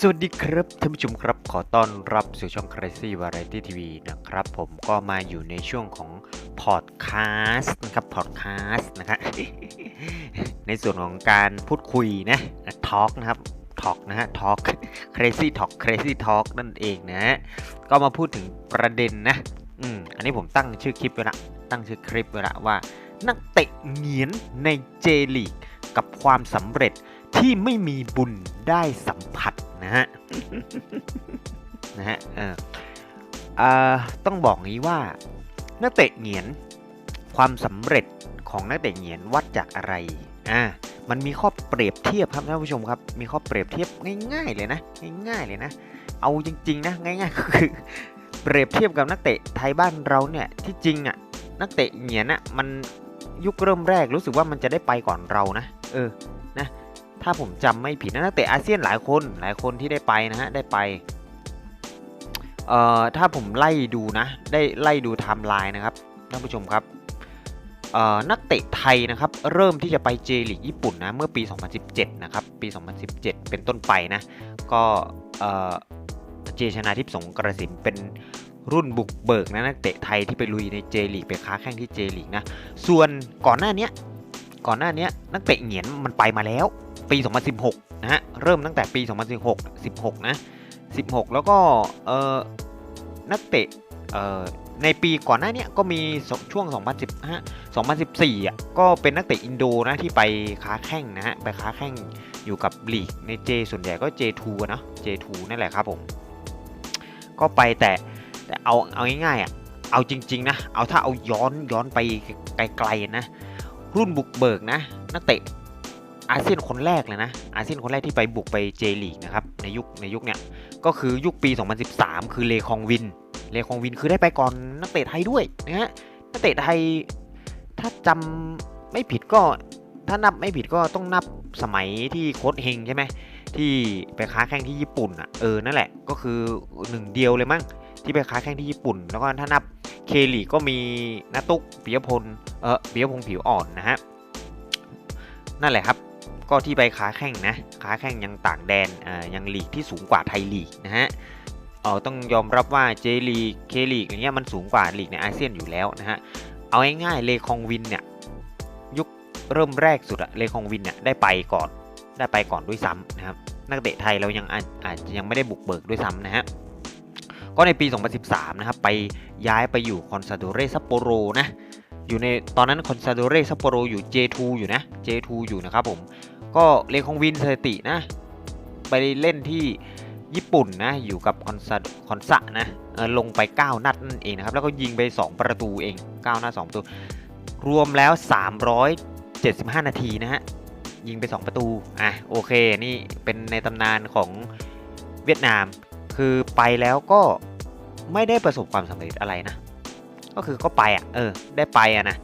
สวัสดีครับท่านผู้ชมครับขอต้อนรับสู่ช่อง Crazy Variety TV นะครับ ผมก็มาอยู่ในช่วงของพอดแคสต์นะครับพอดแคสต์นะครับในส่วนของการพูดคุยนะทอล์กนะครับทอล์กนะฮะทอล์ก Crazy Talk Crazy Talk นั่นเองนะฮะก็มาพูดถึงประเด็นนะอืมอันนี้ผมตั้งชื่อคลิปไว้ละตั้งชื่อคลิปไว้ละว่า นักเตะเหงียนในเจลีกกับความสำเร็จที่ไม่มีบุญได้สัมผัส นะฮะนะฮะเออเอ่อต้องบอกงี้ว่านักเตะเหงียนความสำเร็จของนักเตะเหงียนวัดจากอะไรอ่ามันมีข้อเปรียบเทียบครับท่านผู้ชมครับ มีข้อเปรียบเทียบง่ายๆเลยนะ ง่ายๆเลยนะ เอาจริงๆนะง่ายๆก็คือ เปรียบเทียบกับนักเตะไทยบ้านเราเนี่ยที่จริงอะนักเตะเหงียนอะมันยุคเริ่มแรกรู้สึกว่ามันจะได้ไปก่อนเรานะ เออนะ ถ้าผมจำไม่ผิดนะนักเตะอาเซียนหลายคนหลายคนที่ได้ไปนะฮะได้ไปเอ่อถ้าผมไล่ดูนะได้ไล่ดูไทม์ไลน์นะครับท่านผู้ชมครับเอ่อนักเตะไทยนะครับเริ่มที่จะไปเจลีกญี่ปุ่นนะเมื่อปี 2017 นะครับปี 2017 เป็นต้นไปนะก็เอ่อเจชนาทิพย์สงกระสินเป็นรุ่นบุกเบิกนะนักเตะไทยที่ไปลุยในเจลีกไปค้าแข่งที่เจลีกนะส่วนก่อนหน้านี้ ก่อนหน้านี้นักเตะเหงียนมันไปมาแล้ว ปี 2016 นะฮะ เริ่มตั้งแต่ปี 2016 16 นะ 16 แล้วก็เออนักเตะเออในปีก่อนหน้านี้ก็มีช่วง 2015 2014อะก็เป็นนักเตะอินโดนะที่ไปค้าแข่งนะฮะไปค้าแข่งอยู่กับลีกในเจส่วนใหญ่ก็ J2 อะเนาะ J2 นั่นแหละครับผม ก็ไปแต่แต่เอาเอาง่ายๆอะเอาจริง ๆ นะ เอาถ้าเอาย้อนย้อนไปไกลๆนะ รุ่นบุกเบิกนะนักเตะอาเซียนคนแรกเลยนะอาเซียนคนแรกที่ไปบุกไปเจลีกนะครับในยุคในยุคเนี้ยก็คือยุคปี 2013 คือเลคองวิน เลคองวินคือได้ไปก่อนนักเตะไทยด้วยนะฮะนักเตะไทยถ้าจำไม่ผิดก็ถ้านับไม่ผิดก็ต้องนับสมัยที่โค้ชเฮงใช่ไหมที่ไปค้าแข่งที่ญี่ปุ่นอะเออนั่นแหละก็คือหนึ่งเดียวเลยมั้ง ที่ไปค้าแข่งที่ญี่ปุ่น แล้วก็ถ้านับเคลีก็มีนาตุกปิยพลเออปิยพงศ์ผิวอ่อนนะฮะนั่นแหละครับก็ที่ไปค้าแข่งนะค้าแข่งยังต่างแดนอ่ายังลีกที่สูงกว่าไทยลีกนะฮะเออต้องยอมรับว่าเจลีกเคลีกอย่างเงี้ยมันสูงกว่าลีกในอาเซียนอยู่แล้วนะฮะเอาง่ายๆเลคองวินเนี่ยยุคเริ่มแรกสุดอะเลคองวินเนี่ยได้ไปก่อนได้ไปก่อนด้วยซ้ำนะครับนักเตะไทยเรายังอาจจะยังไม่ได้บุกเบิกด้วยซ้ำนะฮะ ก็ในปี 2013 นะครับ ไปย้ายไปอยู่คอนซาโดเรซัปโปโรนะ อยู่ในตอนนั้นคอนซาโดเรซัปโปโรอยู่ J2 อยู่นะ J2 อยู่นะครับผม ก็เลคองวินสถิตินะ ไปเล่นที่ญี่ปุ่นนะ อยู่กับคอนซาคอนซะนะ ลงไป 9 นัดนั่นเองนะครับ แล้วก็ยิงไป 2 ประตูเอง 9 นัด 2 ประตู รวมแล้ว 375 นาทีนะฮะ ยิงไป 2 ประตู อะ โอเค นี่เป็นในตำนานของเวียดนาม คือไปแล้วก็ไม่ได้ประสบความสำเร็จอะไรนะ ก็คือก็ไปอะ เออ ได้ไปอะนะ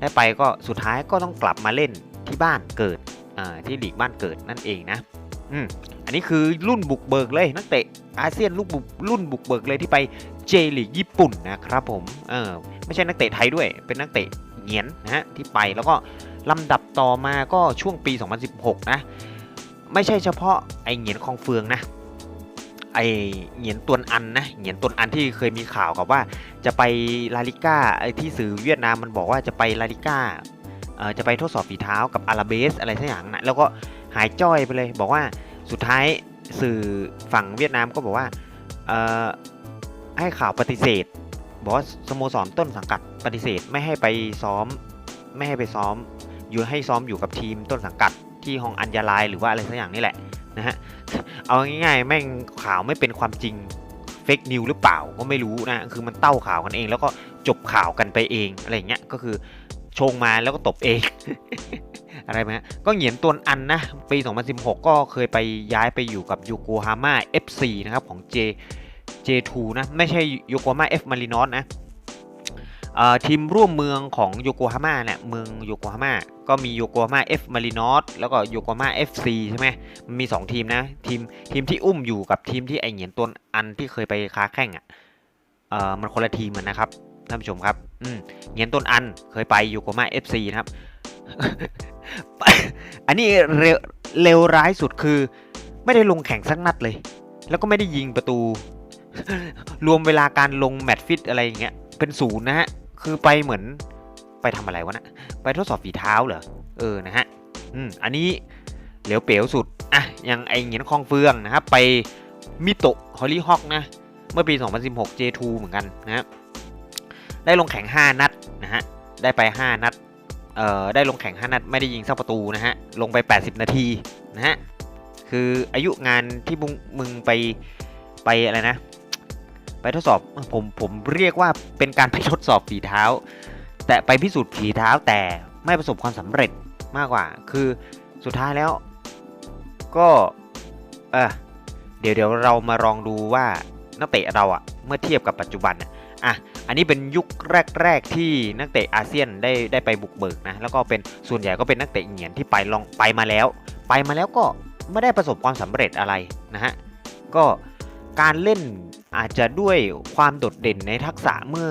ได้ไปก็สุดท้ายก็ต้องกลับมาเล่นที่บ้านเกิด อ่า ที่หลีกบ้านเกิดนั่นเองนะ อืม อันนี้คือรุ่นบุกเบิกเลยนักเตะอาเซียนลูกบุกรุ่นบุกเบิกเลยที่ไปเจลีกญี่ปุ่นนะครับผม เออ ไม่ใช่นักเตะไทยด้วย เป็นนักเตะเงียนนะฮะที่ไปแล้วก็ลำดับต่อมาก็ช่วงปี 2016 นะ ไม่ใช่เฉพาะไอเหงียนคองเฟืองนะ ไอเหงียนตวนอันนะเหงียนตวนอันที่เคยมีข่าวกับว่า จะไปลาลิก้าไอที่สื่อเวียดนามมันบอกว่าจะไปลาลิก้าเออจะไปทดสอบฝีเท้ากับอาราเบสอะไรสักอย่างนะแล้วก็หายจ้อยไปเลยบอกว่าสุดท้ายสื่อฝั่งเวียดนามก็บอกว่าให้ข่าวปฏิเสธบอกว่าสโมสรต้นสังกัดปฏิเสธไม่ให้ไปซ้อมไม่ให้ไปซ้อม อยู่ให้ซ้อมอยู่กับทีมต้นสังกัดที่ฮองอัญญาลายหรือว่าอะไรสักอย่างนี่แหละนะฮะ เอาง่ายๆแม่งข่าวไม่เป็นความจริงเฟกนิวหรือเปล่าก็ไม่รู้นะคือมันเต้าข่าวกันเอง แล้วก็จบข่าวกันไปเองอะไรอย่างเงี้ยก็คือชงมาแล้วก็ตบเอง อะไรไหมฮะก็เหงียนตวนอันนะปี 2016 ก็เคยไปย้ายไปอยู่กับยูโกฮาม่า FC นะครับของ J J2 นะ ไม่ใช่ยูโกฮาม่า F มารินอสนะ ทีมร่วมเมืองของโยโกฮาม่าเนี่ยเมืองโยโกฮาม่าก็มีโยโกฮาม่า F มารินอสแล้วก็โยโกฮาม่า FC ใช่ไหมมันมี 2 ทีมนะทีมทีมที่อุ้มอยู่กับทีมที่ไอเหงียนตัวอันที่เคยไปค้าแข่งอะเออมันคนละทีมนนะครับท่านผู้ชมครับอืมเหงียนต้นอันเคยไปโยโกฮาม่า FC นะครับ อันนี้เร็เลวร้ายสุดคือ ไม่ได้ลงแข่งสักนัดเลย แล้วก็ไม่ได้ยิงประตู รวมเวลาการลงแมตช์ฟิตอะไรอย่างเงี้ยเป็นศูนย์นะฮะ คือไปเหมือนไปทำอะไรวะนะไปทดสอบฝีเท้าเหรอ เออ นะฮะ อืม อันนี้เหลวเป๋วสุด อะอย่างไอเหงียนคองเฟืองนะครับ ไปมิโตะฮอลลี่ฮอกนะ เมื่อปี 2016 J2 เหมือนกันนะได้ลงแข่ง 5 นัดนะฮะ ได้ไป 5 นัด เอ่อ ได้ลงแข่ง 5 นัด ไม่ได้ยิงสักประตูนะฮะ ลงไป 80 นาทีนะฮะ คืออายุงานที่มึงไปไปอะไรนะ ไปทดสอบผมผมเรียกว่าเป็นการไปทดสอบฝีเท้า แต่ไปพิสูจน์ฝีเท้าแต่ไม่ประสบความสำเร็จมากกว่า คือสุดท้ายแล้ว ก็เออเดี๋ยวเดี๋ยวเรามาลองดูว่านักเตะเราอะเมื่อเทียบกับปัจจุบันอะอะอันนี้เป็นยุคแรก ๆ ที่นักเตะอาเซียนได้ได้ไปบุกเบิกนะแล้วก็เป็นส่วนใหญ่ก็เป็นนักเตะเหงียนที่ไปลองไปมาแล้ว ไปมาแล้วก็ไม่ได้ประสบความสำเร็จอะไรนะฮะก็ การเล่นอาจจะด้วยความโดดเด่นในทักษะเมื่อ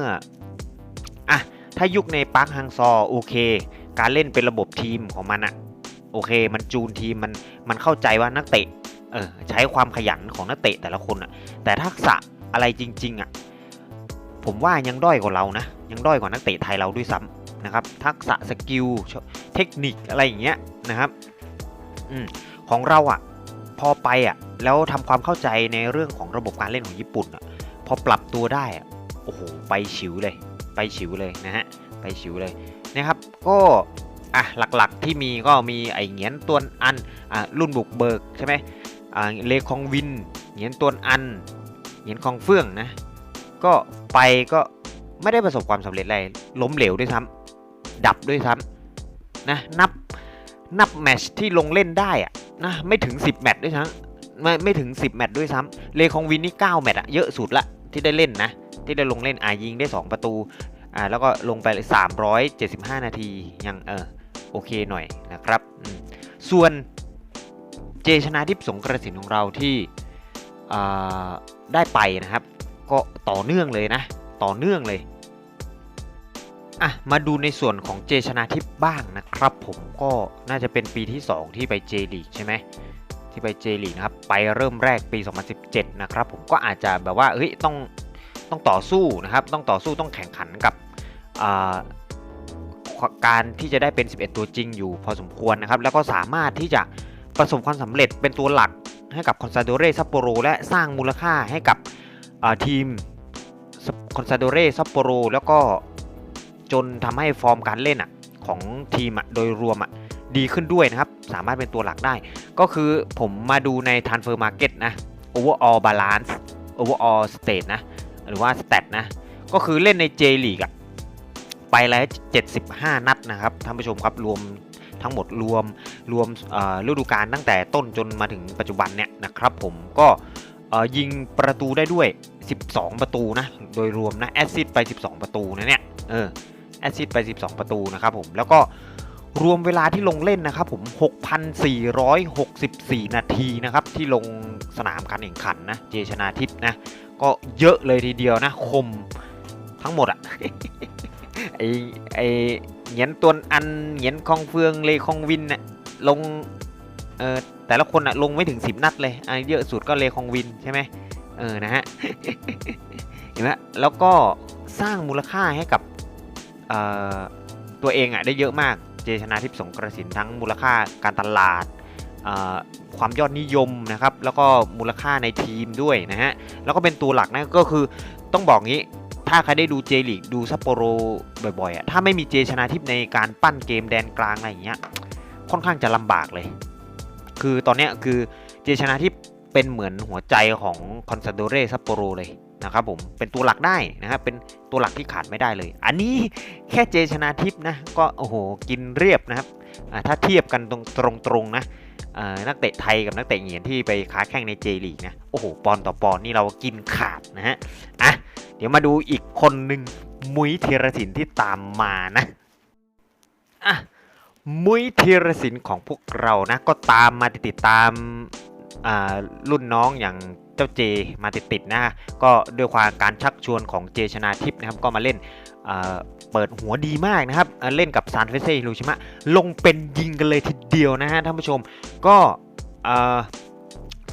อะถ้ายุคในปาร์คฮังซอโอเค การเล่นเป็นระบบทีมของมันอะโอเค มันจูนทีมมันมันเข้าใจว่านักเตะเออใช้ความขยันของนักเตะแต่ละคนอะแต่ทักษะอะไรจริงๆอะผมว่ายังด้อยกว่าเรานะยังด้อยกว่านักเตะไทยเราด้วยซ้ำนะครับ ทักษะสกิลเทคนิคอะไรอย่างเงี้ยนะครับอืของเราอะพอไปอะ แล้วทำความเข้าใจในเรื่องของระบบการเล่นของญี่ปุ่นอะพอปรับตัวได้อะโอ้โหไปฉิวเลย ไปฉิวเลยนะฮะไปฉิวเลยนะครับ ก็อะหลักๆที่มีก็มีไอเหงียนตัวอันอะรุ่นบุกเบิกใช่ไหมอ่าเลคองวินเหงียนตัวอันเหงียนคองเฟื่องนะก็ไปก็ไม่ได้ประสบความสำเร็จอะไรล้มเหลวด้วยซ้ำดับด้วยซ้ำนะนับนับแมตชที่ลงเล่นได้อะนะไม่ถึง 10 แมตช์ด้วยซ้ำ ไม่ไม่ถึง 10 แมตช์ด้วยซ้ำเลคองวินนี่ 9 แมตช์อะเยอะสุดละที่ได้เล่นนะ ที่ได้ลงเล่นอายิงได้ 2 ประตูอ่าแล้วก็ลงไปเลย375 นาที ยังเออโอเคหน่อยนะครับ ส่วนเจชนาทิพย์สงกระสินของเราที่ได้ไปนะครับ ก็ต่อเนื่องเลยนะ ต่อเนื่องเลยอะมาดูในส่วนของเจชนาทิพย์บ้างนะครับ ผมก็น่าจะเป็นปีที่ 2 ที่ไปเจลีกใช่ไหม ที่ไปเจลีนะครับไปเริ่มแรกปี 2017 นะครับผมก็อาจจะแบบว่าเฮ้ยต้องต้องต่อสู้นะครับ ต้องต่อสู้ต้องแข่งขันกับการที่จะได้เป็น 11 ตัวจริงอยู่พอสมควรนะครับ แล้วก็สามารถที่จะประสบความสำเร็จเป็นตัวหลักให้กับคอนซาโดเรซัปโปโรและสร้างมูลค่าให้กับทีมคอนซาโดเรซัปโปโรแล้วก็จนทำให้ฟอร์มการเล่นอะของทีมอะโดยรวมอะ ดีขึ้นด้วยนะครับ สามารถเป็นตัวหลักได้ ก็คือผมมาดูใน Transfer Market นะ Overall Balance Overall State นะ หรือว่า Stat นะ ก็คือเล่นใน J League อะไปแล้ว 75 นัดนะครับท่านผู้ชมครับรวมทั้งหมดรวมรวมฤดูกาลตั้งแต่ต้นจนมาถึงปัจจุบันเนี่ยนะครับผมก็ยิงประตูได้ด้วย 12 ประตูนะโดยรวมนะแอซซิดไป 12 ประตูนะเนี่ยเออแอซซิดไป 12 ประตูนะครับผมแล้วก็ รวมเวลาที่ลงเล่นนะครับผม 6,464 นาทีนะครับที่ลงสนามการแข่งขันนะ เจชนาทิพนะ ก็เยอะเลยทีเดียวนะ คมทั้งหมดอะไอไอเหงียนตวนอันเหงียนคองเฟืองเลคองวินน่ะลงเออแต่ละคนอะลงไม่ถึง 10 นัดเลยอะเยอะสุดก็เลคองวินใช่ไหมเออนะฮะเห็นไหมแล้วก็สร้างมูลค่าให้กับตัวเองอะได้เยอะมาก เจชนาทิพย์สงกระสินทั้งมูลค่าการตลาดความยอดนิยมนะครับแล้วก็มูลค่าในทีมด้วยนะฮะแล้วก็เป็นตัวหลักนะก็คือต้องบอกงี้ถ้าใครได้ดูเจลีกดูซัปโปโรบ่อยๆอะถ้าไม่มีเจชนาทิพย์ในการปั้นเกมแดนกลางอะไรอย่างเงี้ยค่อนข้างจะลำบากเลย คือตอนเนี้ยคือเจชนาทิพย์เป็นเหมือนหัวใจของคอนซาโดเรซัปโปโรเลย นะครับผมเป็นตัวหลักได้นะครับเป็นตัวหลักที่ขาดไม่ได้เลย อันนี้แค่เจชนาทิพนะก็โอ้โหกินเรียบนะครับถ้าเทียบกันตรงตรงๆนะนักเตะไทยกับนักเตะเหงียนที่ไปค้าแข่งในเจลีกนะโอ้โหปอนต่อปอนนี่เรากินขาดนะฮะอะเดี๋ยวมาดูอีกคนหนึ่งมุ้ยเทรสินที่ตามมานะอะมุ้ยเทรสินของพวกเรานะก็ตามมาติดตามรุ่นน้องอย่าง เจ้าเจมาติดๆนะก็ด้วยความการชักชวนของเจชนาทิพย์นะครับก็มาเล่นเปิดหัวดีมากนะครับ เล่นกับซานเฟเซ่ฮิโรชิมะลงเป็นยิงกันเลยทีเดียวนะฮะท่านผู้ชมก็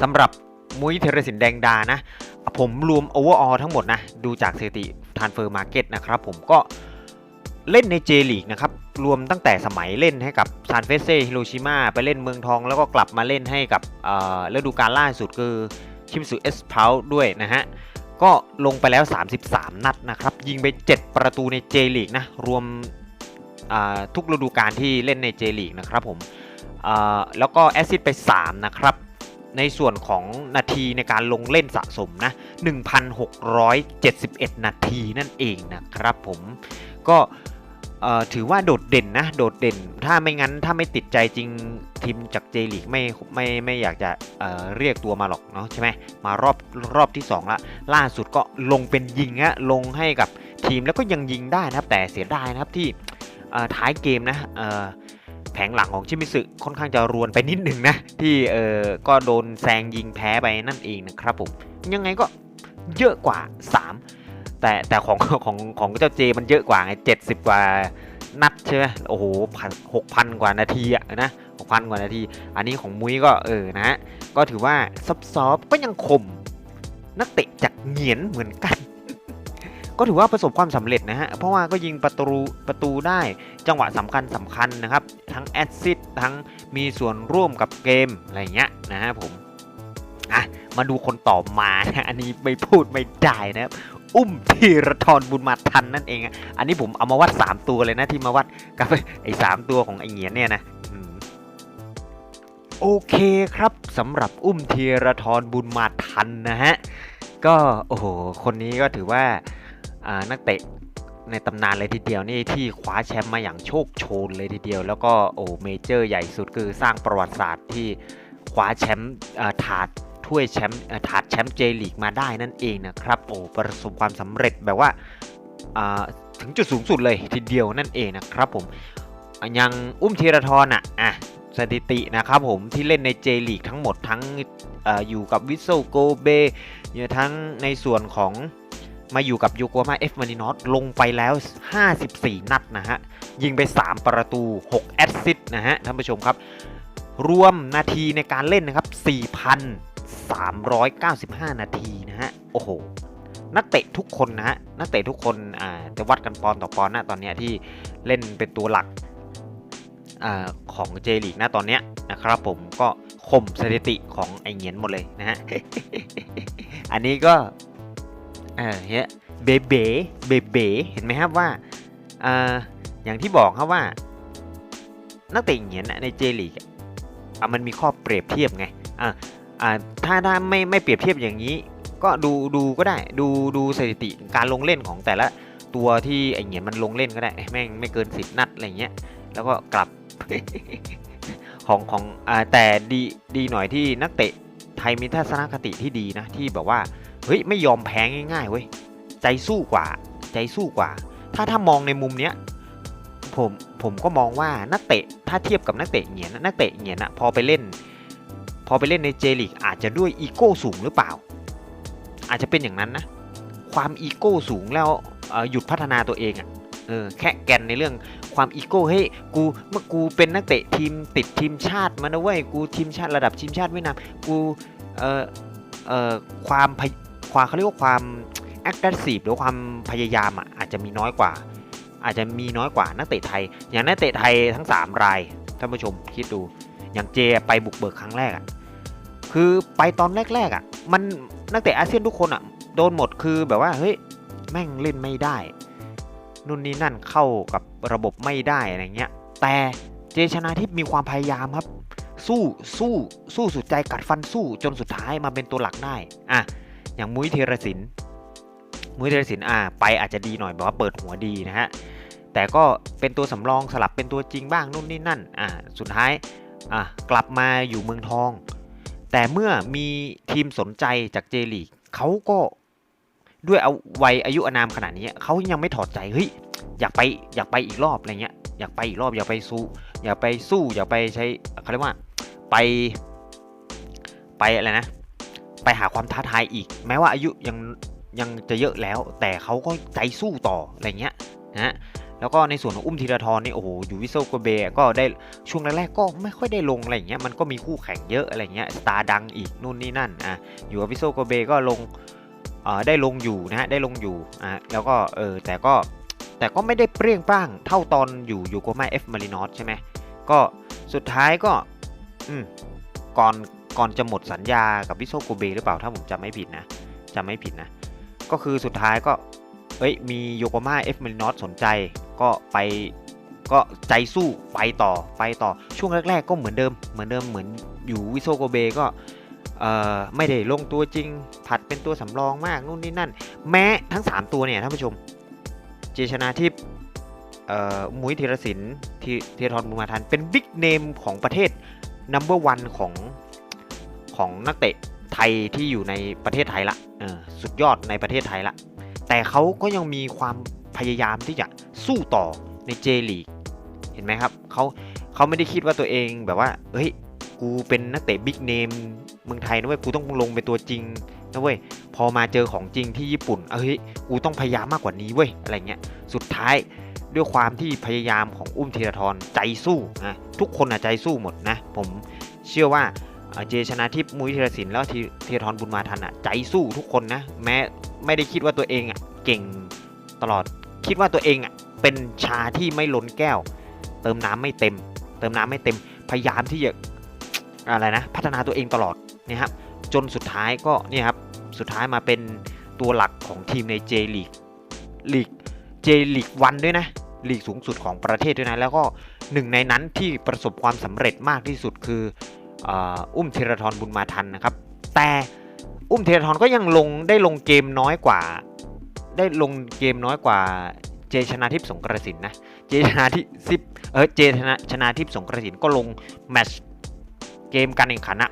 สำหรับมุ้ยเทรสินแดงดานะ ผมรวมโอเวอร์ออทั้งหมดนะ ดูจากสถิติทานเฟอร์มาร์เก็ตนะครับผมก็เล่นในเจลีกนะครับ รวมตั้งแต่สมัยเล่นให้กับซานเฟเซ่ฮิโรชิมาไปเล่นเมืองทอง แล้วก็กลับมาเล่นให้กับฤดูกาลล่าสุดคือ คิมสุเอสพาวด้วยนะฮะ ก็ลงไปแล้ว 33 นัดนะครับ ยิงไป 7 ประตูในเจลีกนะ รวมทุกฤดูกาลที่เล่นในเจลีกนะครับผมแล้วก็แอซิสต์ไป 3 นะครับในส่วนของนาทีในการลงเล่นสะสมนะ 1,671 นาทีนั่นเองนะครับผม ก็ ถือว่าโดดเด่นนะ โดดเด่น ถ้าไม่งั้นถ้าไม่ติดใจจริงทีมจากเจลีกไม่ไม่ไม่อยากจะเเรียกตัวมาหรอกเนาะใช่ไหมมารอบรอบที่2ละล่าสุดก็ลงเป็นยิงฮะลงให้กับทีมแล้วก็ยังยิงได้นะครับ แต่เสียดายนะครับที่ท้ายเกมนะแผงหลังของชิมิสึค่อนข้างจะรวนไปนิดหนึ่งนะ ที่เออก็โดนแซงยิงแพ้ไปนั่นเองนะครับผมยังไงก็เยอะกว่า 3 แต่แต่ของของของเจ้าเจมันเยอะกว่าไงเจ็ดสิบกว่านัดใช่ไหมโอ้โหหกพันกว่านาทีอะนะหกพันกว่านาที อันนี้ของมุ้ยก็เออนะฮะก็ถือว่าซับซอฟก็ยังคมนักเตะจากเหงียนเหมือนกัน ก็ถือว่าประสบความสำเร็จนะฮะ เพราะว่าก็ยิงประตูประตูได้จังหวะสำคัญสำคัญนะครับ ทั้งแอดซิดทั้งมีส่วนร่วมกับเกมอะไรเงี้ยนะฮะผมอะมาดูคนต่อมานะอันนี้ไม่พูดไม่ได้นะครับ อุ้มธีรทรบุญมาทันนั่นเองอะอันนี้ผมเอามาวัด 3 ตัวเลยนะที่มาวัดกับไอ้สามตัวของไอ้เหงียนเนี่ยนะโอเคครับสำหรับอุ้มธีรทรบุญมาทันนะฮะก็โอ้โหคนนี้ก็ถือว่าานักเตะในตำนานเลยทีเดียวนี่ที่คว้าแชมป์มาอย่างโชคโชนเลยทีเดียว แล้วก็โอ้เมเจอร์ใหญ่สุดคือสร้างประวัติศาสตร์ที่คว้าแชมป์ถาด ถ้วยแชมป์ถาดแชมป์เจลีกมาได้นั่นเองนะครับโอ้ประสบความสำเร็จแบบว่าถึงจุดสูงสุดเลยทีเดียวนั่นเองนะครับผมอะยังอุ้มธีรทรอะอะสถิตินะครับผมที่เล่นในเจลีกทั้งหมดทั้งออยู่กับวิสโซโกเบทั้งในส่วนของมาอยู่กับโยโกมาเอฟมารินอสลงไปแล้ว 54 นัดนะฮะ ยิงไป 3 ประตู 6 แอสซิสต์นะฮะท่านผู้ชมครับ รวมนาทีในการเล่นนะครับ 395 นาทีนะฮะ โอ้โห นักเตะทุกคนนะฮะ นักเตะทุกคนอ่าจะวัดกันปอนต่อปอนนะตอนเนี้ยที่เล่นเป็นตัวหลักอาของเจลีกนะตอนเนี้ยนะครับผมก็ข่มสถิติของไอเงียนหมดเลยนะฮะ อันนี้ก็เออเฮ้ยเบเบเบเบเห็นไหมครับว่าอ่าอย่างที่บอกครับว่า นักเตะเงียนในเจลีกอะอะมันมีข้อเปรียบเทียบไงอ่า อ่าถ้าถ้าไม่ไม่เปรียบเทียบอย่างนี้ ก็ดูดูก็ได้ดูดูสถิติการลงเล่นของแต่ละตัวที่ไอเหงียนมันลงเล่นก็ได้แม่งไม่เกินสิบนัดอะไรเงี้ยแล้วก็กลับของของอ่าแต่ดีดีหน่อยที่นักเตะไทยมีทัศนคติที่ดีนะที่แบบว่าเฮ้ยไม่ยอมแพ้ง่ายๆเว้ยใจสู้กว่า ใจสู้กว่า ถ้าถ้ามองในมุมเนี้ยผมผมก็มองว่านักเตะถ้าเทียบกับนักเตะเหงียนนักเตะเหงียนอะพอไปเล่น อไปเล่นในเจลีกอาจจะด้วยอีโก้สูงหรือเปล่า อาจจะเป็นอย่างนั้นนะ ความอีโก้สูงแล้วหยุดพัฒนาตัวเองอะเออแค่แกนในเรื่องความอีโก้เฮ้ยกูเมื่อกูเป็นนักเตะทีมติดทีมชาติมานะเว้ยกูทีมชาติระดับทีมชาติเวียดนามกูเอ่อเอ่อความความเขาเรียกว่าความ aggressive หรือความพยายามอะอาจจะมีน้อยกว่า อาจจะมีน้อยกว่านักเตะไทย อย่างนักเตะไทยทั้ง 3 รายท่านผู้ชมคิดดูอย่างเจไปบุกเบิกครั้งแรกอะ คือไปตอนแรกๆอะ มันนักเตะอาเซียนทุกคนอะ โดนหมดคือแบบว่าเฮ้ยแม่งเล่นไม่ได้นู่นนี่นั่นเข้ากับระบบไม่ได้อะไรเงี้ย แต่เจชนาทิพมีความพยายามครับ สู้สู้สู้สุดใจกัดฟันสู้จนสุดท้ายมาเป็นตัวหลักได้อะอย่างมุ้ยเทรศินมุ้ยเทรศินอะไปอาจจะดีหน่อยแบบว่าเปิดหัวดีนะฮะแต่ก็เป็นตัวสำรองสลับเป็นตัวจริงบ้างนู่นนี่นั่นอะสุดท้ายอะกลับมาอยู่เมืองทอง แต่เมื่อมีทีมสนใจจากเจลีกเขาก็ด้วยเอาวัยอายุอนามขนาดนี้เขายังไม่ถอดใจเฮ้ยอยากไปอยากไปอีกรอบอะไรเงี้ยอยากไปอีกรอบอยากไปสู้อยากไปสู้อยากไปใช้เขาเรียกว่าไปไปอะไรนะ ไปหาความท้าทายอีก แม้ว่าอายุยังยังจะเยอะแล้ว แต่เขาก็ใจสู้ต่ออะไรเงี้ยนะ แล้วก็ในส่วนของอุ้มธีรทรนี่โอ้โหอยู่วิโซโกเบก็ได้ช่วงแรกๆก็ไม่ค่อยได้ลงอะไรอย่างเงี้ยมันก็มีคู่แข่งเยอะอะไรเงี้ยสตาร์ดังอีกนู่นนี่นั่นอะอยู่กับวิโซโกเบก็ลงเอ่อได้ลงอยู่นะฮะได้ลงอยู่อะแล้วก็เออแต่ก็แต่ก็ไม่ได้เปรี้ยงป้างเท่าตอนอยู่ยูโกมาเอฟมารินอสใช่ไหมก็สุดท้ายก็อืมก่อนก่อนจะหมดสัญญากับวิโซโกเบหรือเปล่าถ้าผมจำไม่ผิดนะจำไม่ผิดนะ ก็คือสุดท้ายก็เอ้ยมีโยโกมาเอฟเมลินอสสนใจ ก็ไปก็ใจสู้ไปต่อไปต่อช่วงแรก ๆ ก็เหมือนเดิมเหมือนเดิมเหมือนอยู่วิโซโกเบก็ไม่ได้ลงตัวจริง ผัดเป็นตัวสำรองมากนู่นนี่นั่น แม้ทั้ง 3 ตัวเนี่ยท่านผู้ชม เจชนาทิพย์มุ้ยธีรศิลป์ทีเทียทรบุญมาทันเป็นบิ๊กเนมของประเทศนัมเบอร์วันของของนักเตะไทยที่อยู่ในประเทศไทยละสุดยอดในประเทศไทยละ แต่เขาก็ยังมีความ พยายามที่จะสู้ต่อในเจลีกเห็นไหมครับเขาเขาไม่ได้คิดว่าตัวเองแบบว่าเฮ้ยกูเป็นนักเตะบิ๊กเนมเมืองไทยนะเว้ยกูต้องลงเป็นตัวจริงนะเว้ยพอมาเจอของจริงที่ญี่ปุ่นเอ้ยกูต้องพยายามมากกว่านี้เว้ยอะไรเงี้ยสุดท้ายด้วยความที่พยายามของอุ้มธีรทรใจสู้นะทุกคนอะใจสู้หมดนะ ผมเชื่อว่าเจชนาทิพย์มุ้ยธีรศิลป์แล้วทีธีรทรบุญมาทันอะใจสู้ทุกคนนะแม้ไม่ได้คิดว่าตัวเองอะเก่งตลอด คิดว่าตัวเองอะเป็นชาที่ไม่ล้นแก้ว เติมน้ำไม่เต็ม เติมน้ำไม่เต็ม พยายามที่จะอะไรนะ พัฒนาตัวเองตลอดนี่ยครับจนสุดท้ายก็เนี่ยครับสุดท้ายมาเป็นตัวหลักของทีมใน J ลีกลีก J ลีกวันด้วยนะลีกสูงสุดของประเทศด้วยนะแล้วก็หนึ่งในนั้นที่ประสบความสำเร็จมากที่สุดคืออ,อุ้มธีรทรบุญมาทันนะครับ แต่อุ้มธีรทรก็ยังลงได้ลงเกมน้อยกว่า ได้ลงเกมน้อยกว่าเจชนาทิพย์สงกระสินนะ เจชนาทิพย์เออเจชนะชนาทิพย์สงกระสินก็ลงแมตช์เกมการแข่งขันอะ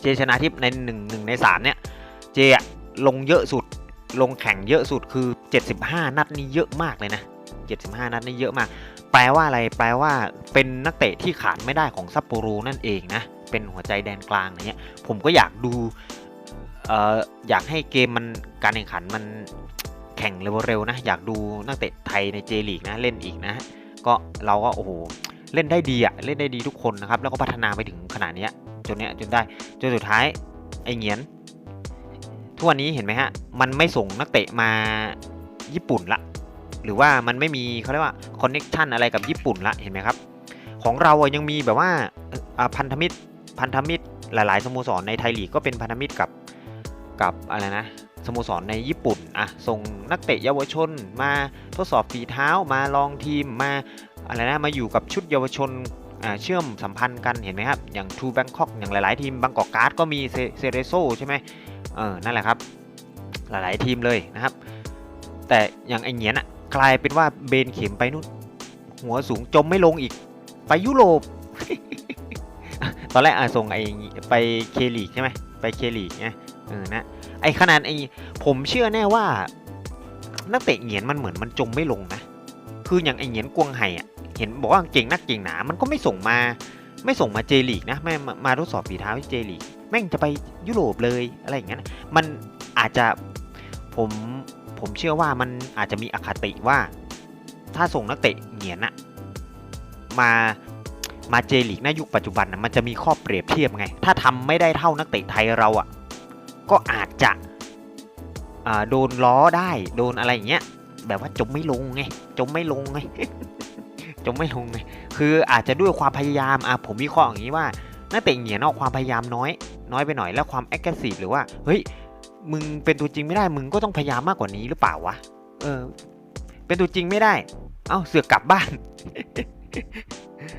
เจชนาทิพย์ในหนึ่งหนึ่งในสามเนี่ย เจอะลงเยอะสุด ลงแข่งเยอะสุดคือ 75 นัดนี่เยอะมากเลยนะ 75 นัดนี่เยอะมาก แปลว่าอะไร แปลว่าเป็นนักเตะที่ขาดไม่ได้ของซัปโปโรนั่นเองนะ เป็นหัวใจแดนกลางอย่างเงี้ย ผมก็อยากดู เอ่อ อยากให้เกมมันการแข่งขันมัน แข่งเร็วๆนะ อยากดูนักเตะไทยในเจลีกนะเล่นอีกนะ ก็เราก็โอ้โหเล่นได้ดีอะเล่นได้ดีทุกคนนะครับ แล้วก็พัฒนาไปถึงขนาดนี้จนเนี้ยจนได้จนสุดท้ายไอเงียนทุกวันนี้เห็นไหมฮะ มันไม่ส่งนักเตะมาญี่ปุ่นละ หรือว่ามันไม่มีเขาเรียกว่าคอนเน็ชันอะไรกับญี่ปุ่นละเห็นไหมครับ ของเราอะยังมีแบบว่าพันธมิตรพันธมิตรหลาย ๆ สโมสรในไทยลีกก็เป็นพันธมิตรกับกับอะไรนะ สโมสรในญี่ปุ่นอะส่งนักเตะเยาวชนมาทดสอบฝีเท้ามาลองทีมมาอะไรนะมาอยู่กับชุดเยาวชนเชื่อมสัมพันธ์กันเห็นไหมครับ อย่างทูแบงคอกอย่างหลาย ๆ ทีมบางกอกการ์ดก็มีเซเรโซใช่ไหมเออนั่นแหละครับ หลาย ๆ ทีมเลยนะครับ แต่อย่างไอเงียนอะกลายเป็นว่าเบนเข็มไปนู่นหัวสูงจมไม่ลงอีก ไปยุโรป ตอนแรกอะส่งไอไปเคลีกใช่ไหมไปเคลีกไงเออนะ ไอขนาดไอผมเชื่อแน่ว่า นักเตะเหงียนมันเหมือนมันจมไม่ลงนะ คืออย่างไอเหงียนกวงไห่อะเห็นบอกว่าเก่งนักเก่งหนา มันก็ไม่ส่งมา ไม่ส่งมาเจลีกนะไม่มาทดสอบฝีเท้าที่เจลีกแม่งจะไปยุโรปเลยอะไรอย่างเงี้ยมันอาจจะผมผมเชื่อว่ามันอาจจะมีอคติว่า ถ้าส่งนักเตะเหงียนอะมามาเจลีกในยุคปัจจุบันนะมันจะมีข้อเปรียบเทียบไง ถ้าทำไม่ได้เท่านักเตะไทยเราอะ ก็อาจจะโดนล้อได้โดนอะไรอย่างเงี้ยแบบว่าจมไม่ลงไงจมไม่ลงไงจมไม่ลงไงคืออาจจะด้วยความพยายามอะผมวิเคราะห์อย่างนี้ว่านักเตะเหงียนเอาความพยายามน้อย น้อยไปหน่อยแล้วความแอคทีฟหรือว่าเฮ้ยมึงเป็นตัวจริงไม่ได้มึงก็ต้องพยายามมากกว่านี้หรือเปล่าวะเออ เป็นตัวจริงไม่ได้ เอ้าเสือกกลับบ้าน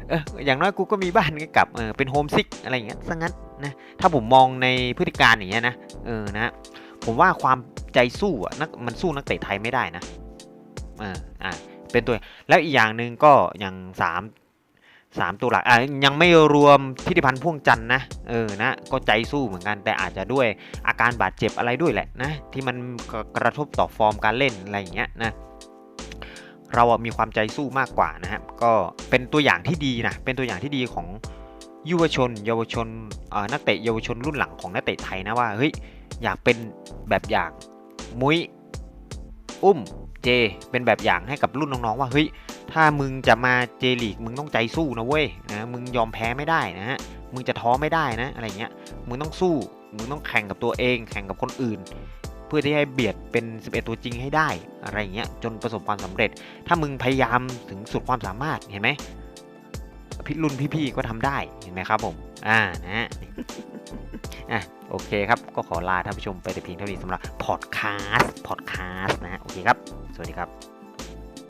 เอออย่างน้อยกูก็มีบ้านก็กลับเออเป็นโฮมซิกอะไรอย่างเงี้ยซะงั้น นะถ้าผมมองในพฤติการอย่างเงี้ยนะเออนะผมว่าความใจสู้อะนักมันสู้นักเตะไทยไม่ได้นะเอออ่าเป็นตัวแล้วอีกอย่างหนึ่งก็อย่างสามสามตัวหลักอะยังไม่รวมทิติพันธ์พ่วงจันนะเออนะก็ใจสู้เหมือนกันแต่อาจจะด้วยอาการบาดเจ็บอะไรด้วยแหละนะที่มันกระกระทบต่อฟอร์มการเล่นอะไรอย่างเงี้ยนะเราอะมีความใจสู้มากกว่านะครับก็เป็นตัวอย่างที่ดีนะเป็นตัวอย่างที่ดีของ ยุวชน เยาวชนนักเตะเยาวชนรุ่นหลังของนักเตะไทยนะว่าเฮ้ยอยากเป็นแบบอย่างมุ้ยอุ้มเจเป็นแบบอย่างให้กับรุ่นน้องๆว่าเฮ้ยถ้ามึงจะมาเจลีกมึงต้องใจสู้นะเว้ยนะมึงยอมแพ้ไม่ได้นะฮะมึงจะท้อไม่ได้นะอะไรเงี้ยมึงต้องสู้มึงต้องแข่งกับตัวเอง แข่งกับคนอื่น เพื่อที่ให้เบียดเป็น 11 ตัวจริงให้ได้อะไรเงี้ยจนประสบความสำเร็จ ถ้ามึงพยายามถึงสุดความสามารถเห็นไหม พี่รุ่นพี่ๆก็ทำได้เห็นไหมครับผมอ่านะฮะอะโอเคครับ ก็ขอลาท่านผู้ชมไปแต่เพียงเท่านี้สำหรับพอดแคสต์พอดแคสต์นะฮะโอเคครับ สวัสดีครับ